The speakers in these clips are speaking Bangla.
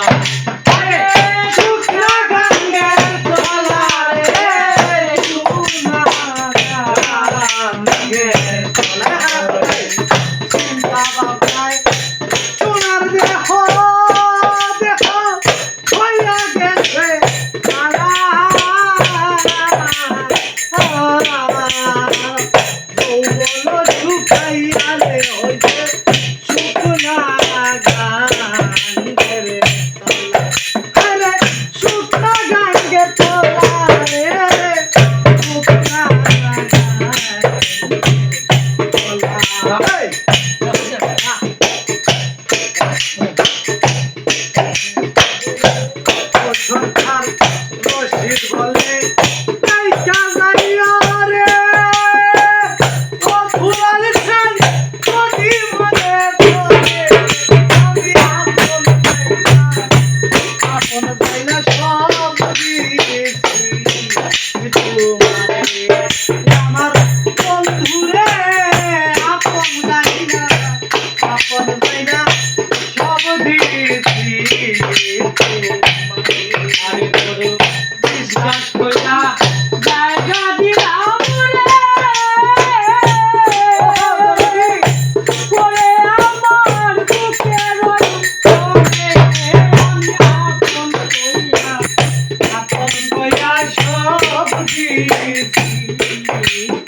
Wow সব দিয়েছি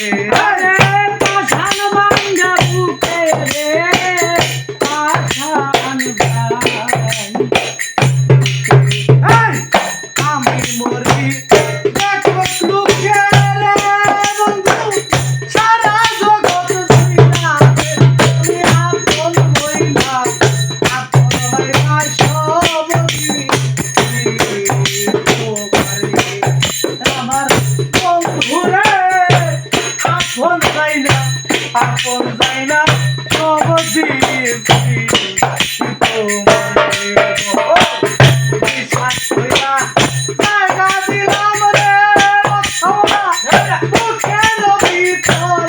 你的 না আপন যায় না সব দিয়েছি জায়গা দিলাম রে মুখের ভিতরে